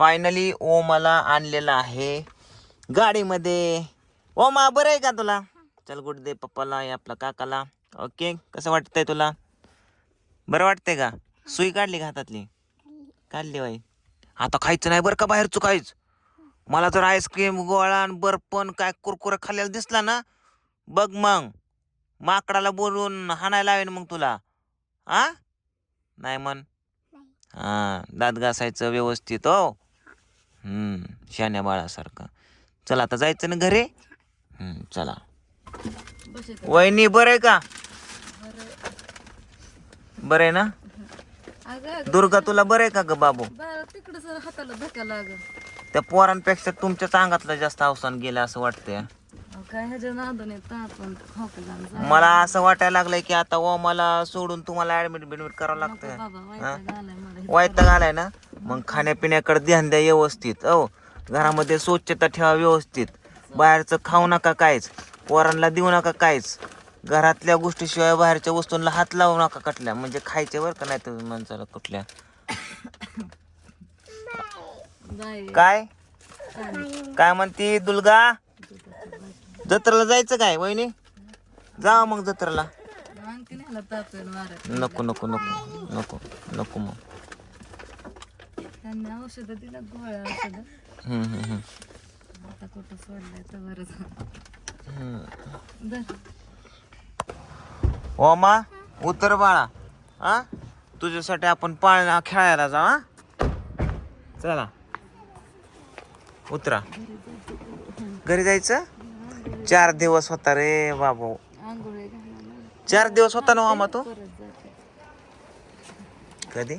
Finally ओमाला आणलेलं आहे. गाडीमध्ये. ओमा बरं आहे का तुला? चल गुड दे पप्पाला या आपला काकाला. ओके कसं वाटतंय तुला? बरं वाटतंय का? सुई काढली का हातातली? काढली बाई. आता खायचं नाही बरं का बाहेरचं काहीच? मला जर आईस्क्रीम गोळा आणि बर्फन काय कुरकुरा खाल्लेला दिसला ना बघ मग. माकडाला बोलून हाणायला लावेन मग तुला. आ? नाही म्हण. हा दात घासायचं व्यवस्थित हो. हम्म शान्या बाळासारखं चला आता जायचं ना घरी? हम्म चला. वहिनी बरं आहे का? बरं आहे ना? अगं दुर्गा तुला बरं आहे का ग बाबू? बाळा तिकडच हाताला धक्का लाग त्या पोरांपेक्षा तुमच्याच अंगातलं जास्त अवसान गेलं असं वाटतंय. काय ह्याच्या नादून येत आपण? खोकला मला असं वाटायला लागलंय की आता ओ मला सोडून तुम्हाला ऍडमिट बिडमिट करावं लागतंय. बाबा वाईट आलाय मला. वाईट आलाय ना? मग खाण्यापिण्याकडे ध्यान द्या व्यवस्थित हो. घरामध्ये स्वच्छता ठेवा व्यवस्थित. बाहेरचं खाऊ नका काहीच. पोरांना देऊ नका काहीच. घरातल्या गोष्टीशिवाय बाहेरच्या वस्तूंना हात लावू नका कटल्या म्हणजे खायचे बरं का नाही तुम्ही माणसाला कुठल्या. काय? काय म्हणती दुर्गा जत्रेला जायचं काय वहिनी? जा मग जत्रेला. नको नको नको नको नको मग. त्यांनी औषधं दिलं गोळ्या औषधं. हम्म, हम्म, हम्म. आता कुठं सोडलंय तर हम्म. दर ओमा उतर बाळा. हा? तुझ्यासाठी आपण पाळणा खेळायला जाऊ हा? चला. उतरा. घरी जायचं? चार दिवस होता रे बाबू. आंघोळी घालायला चार दिवस होता ना मामा तो? परत जाते. कधी?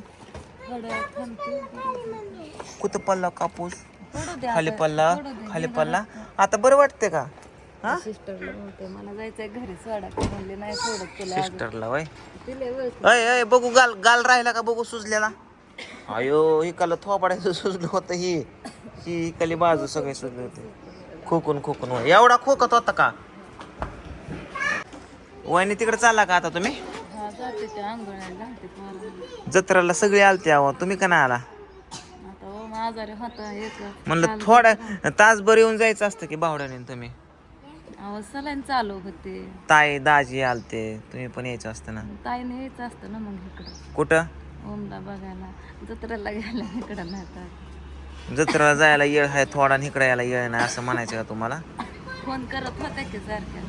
कुठं पडला कापूस? खाली. पडला. खाली पडला? आता बरं वाटते का? हा? सिस्टरला म्हणते मला जायचंय घरी सोडा की म्हणले नाही सोडत तुला अजून. सिस्टरला वय. अय अय बघू गाल गाल राहिला का बघू सुजलेला? अयो इकाला थोपाडायचं सुजलं होतं ही. ही इकाली बाजू सगळे सुजले होते. खोकून खोकून. एवढा खोकत होता का? वहिनी तिकडे चालला का आता तुम्ही? हा. जत्रेला सगळी आलते अहो. तुम्ही का नाही आला? आता आजारी होता एक म्हणलं थोडा तासभर येऊन जायचं असतं की बावड्याने तुम्ही? अहो सलाईन चालू होते. ताई दाजी आलते. तुम्ही पण यायचं असतं ना. ताईने यायचं असतं ना मग इकडं. कुठं? ओमला बघायला. जत्रेला गेला इकडं नाही जत्रेला जायला येळ आहे थोडा आणि इकडे यायला येळ नाही असं म्हणायचं का तुम्हाला? फोन करत होत्या की सारख्या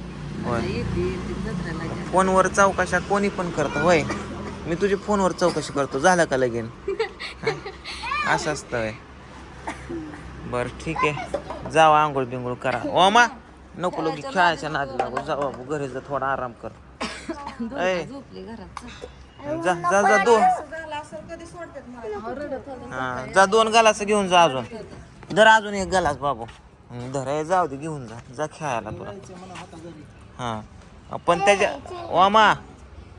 होय. येते येते जत्रेला गेला. फोनवर चौकशा कोणी पण करतं होय. मी तुझी फोनवर चौकशी करतो. झालं का लगीन? असं असतं होय. बर ठीक आहे. जावा आंघोळ बिंघोळ करा. ओमा नको लोक खेळायच्या नादी लागू. जा बाबू घरी जा थोडा आराम कर. ऐ, जा जा जा दोन. हा जा दोन गलास घेऊन जा अजून. धर अजून एक गलास बाबू. धर हे जाऊ दे घेऊन जा. जा खेळायला तुला. हा. पण त्याच्या ओमा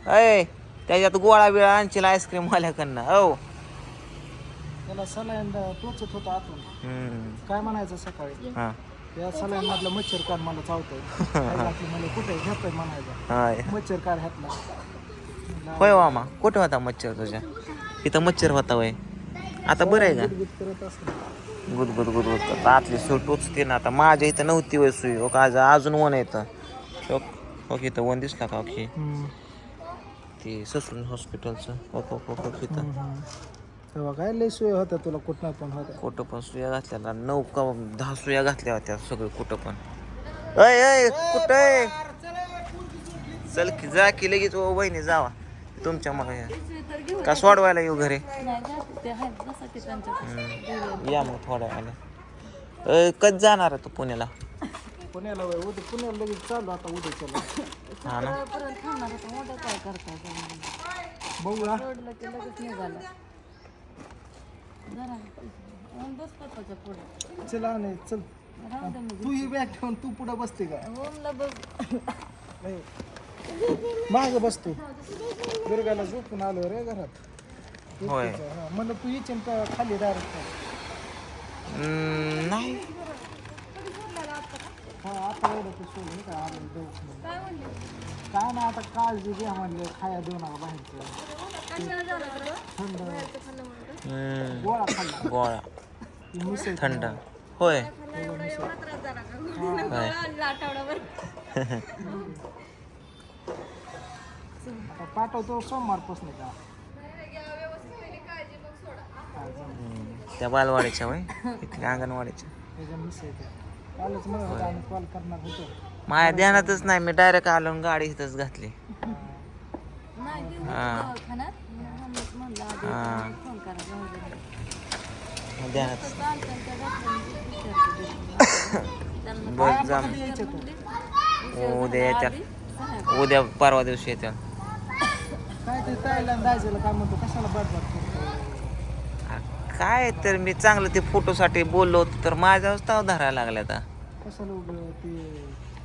अय त्याच्यात गोळा बिळा आणशील आईस्क्रीम वाल्याकडनं हो. त्याला सलाईन टोचत होता आतून. हम्म, काय म्हणायचं सकाळी? हा. त्या सलाईन मधलं मच्छर काढ मला चावतंय मला कुठे? घेतोय म्हणायचं. हाय. मच्छर काढ घातला होय मामा कुठं होता मच्छर तुझ्या? इथं मच्छर होता वय आता बरं आहे का? गुदगुद करत असं गुद गुद गुद गुद करतं. आतली सूट टोचते ना आता माझ्या इथं नव्हती वय सुई. हो का आज अजून वन येतं हो ओके इथं वन दिसला का ओके? ते ससून हॉस्पिटलचं ओके ओके इथं. तेव्हा काय लय सोय होत्या तुला कुठं पण होत्या. कुठं पण सुया घातल्या नऊ का दहा सुया घातल्या होत्या सगळे कुठं पण. अय अय कुठं आहे? चल की जा की लगेच ओ बहिणी जावा. तुमच्या मग का सोडवायला येऊ घरी? हम्म. या मग थोड्या वेळाने. अय कधी जाणार आहे तू पुण्याला? पुण्याला वय उद्या पुण्याला लगेच चालू आता उद्या चला हा ना. पर्यंत थांबणार होता मोठं काय करता की लगेच निघाला. जरा ओम बस पप्पाच्या पुढे. चला नाही चल. राहू दे मग. तू ही बॅग ठेवून तू पुढे बसते का? ओमला बस. माग बसतो. दुर्गाला झोपून आलो रे घरात. होय. हा, म्हणलं तू इचन का खाली डायरेक्ट हम्म, नाही. हा एवढं तू सोडून का आलो दवाखान्यात. काय नाही आता काळजी घ्या म्हणलं खाया देऊ नका बाहेरचं. थंड. हम्म, गोळा खाल्ला. गोळा. ती थंड. होय. होय. आता पाठवतो सोमवारपासून का? हम्म. त्या बालवाडीच्या वय इथल्या अंगणवाडीच्या. त्याच्या कालच म्हणत होता आम्ही कॉल करणार होतो. माझ्या ध्यानातच नाही मी डायरेक्ट आलो आणि गाडी इथंच घातली. नाही घेऊन हा. दवाखान्यात. मम्मीच म्हणलं आधी हा. फोन करायचा वगैरे. ध्यानात चालतं त्या डॉक्टरांनी विचारते त्यांना बस यायचं तर उद्या येत्या. उद्या परवा दिवशी येत्या. काय ते ताईला जायचं काय म्हणतो कशाला बडबड करतो? काय तर मी चांगलं ते फोटोसाठी बोललो होतो तर माझ्यावर ताव धरायला लागल्या आता कशाला उगं ते?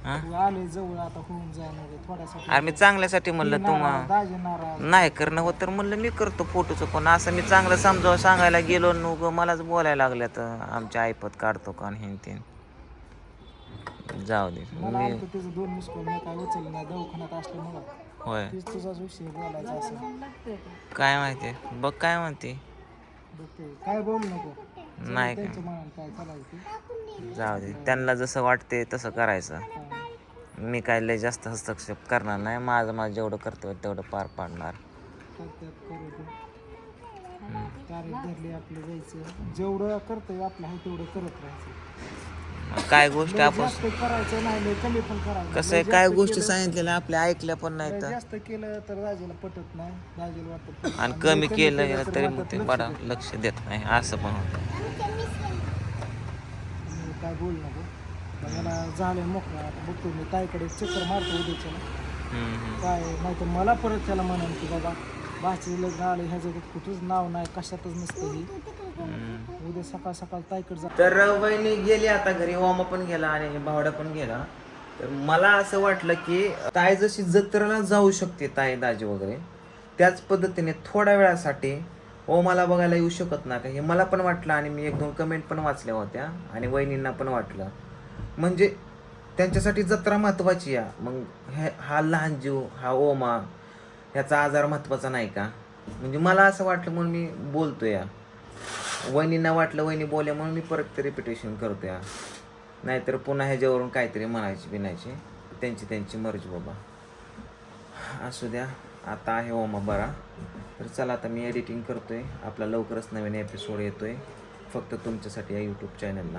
हा? तू आले जवळ आता होऊन जाणार थोड्यासाठी. अरे मी चांगल्यासाठी म्हणलं तुम्हा दाजी नाराज. नाही करणं होत तर म्हणलं मी करतो फोटोचं पण. असं मी चांगलं समजावं सांगायला गेलो न उगं मलाच बोलायला लागल्या तर आमच्या आईपत काढतो का हे ते जाऊ दे. मला मी आलं त्याचं दोन मिस कॉल मी काय उचललं नाही दवाखान्यात असल्यामुळं होय. तीच तुझाच विषय बोलायचा असं लागते का काय माहिती? बघ काय म्हणते. काय बोलू नको. नाही काय. चालायचं जाऊ दे त्यांना जसं वाटते तसं करायचं. मी काय लय जास्त हस्तक्षेप करणार नाही. माझं माझं जेवढं कर्तव्य तेवढं पार पाडणार. करतात करू दे. तारीख धरली आपलं जायचं. जेवढं करतोय आपलं आहे तेवढं करत राहायचं. काय गोष्टी आपण जास्त करायचं नाही लय कमी पण करायचं. कसं लय आहे काय जास्त गोष्टी केलं- सांगितलेल्या आपल्या ऐकल्या पण नाही तर. जास्त केलं तर पटत नाही वाटत. आणि कमी केलं गेलं तर मग ते लक्ष बडा देत लक्ष देत नाही असं पण होतं. मी काय बोल नको. मला झालं मोकळा आता बघतो मी ताईकडे चक्कर मारतो उद्याच्या हम्म, हम्म. काय नाही तर मला परत त्याला म्हणाल की बाबा भाचे लग्न आलं ह्याचं तर कुठंच नाव नाही कशातच नसतं ही. उद्या सकाळ सकाळ ताईकडे जा. तर वहिनी गेली आता घरी ओमा पण गेला आणि भावडा पण गेला. तर मला असं वाटलं की ताई जशी जत्रेला जाऊ शकते ताई दाजी वगैरे त्याच पद्धतीने थोड्या वेळासाठी ओमाला बघायला येऊ शकत ना का हे मला पण वाटलं आणि मी एक दोन कमेंट पण वाचल्या होत्या आणि वहिनींना पण वाटलं. म्हणजे त्यांच्यासाठी जत्रा महत्वाची आहे. मग हे हा लहान जीव हा ओमा ह्याचा आजार महत्त्वाचा नाही का? म्हणजे मला असं वाटलं म्हणून मी बोलतो या. वहिनींना वाटलं वहिनी बोले म्हणून मी परत ते रिपिटेशन करतो या. नाहीतर पुन्हा ह्याच्यावरून काहीतरी म्हणायची बिनायची. त्यांची त्यांची मर्जी बाबा. असू द्या. आता आहे ओमा बरा. तर चला आता मी एडिटिंग करतो आहे आपला लवकरच नवीन एपिसोड येतो आहे फक्त तुमच्यासाठी या यूट्यूब चॅनलला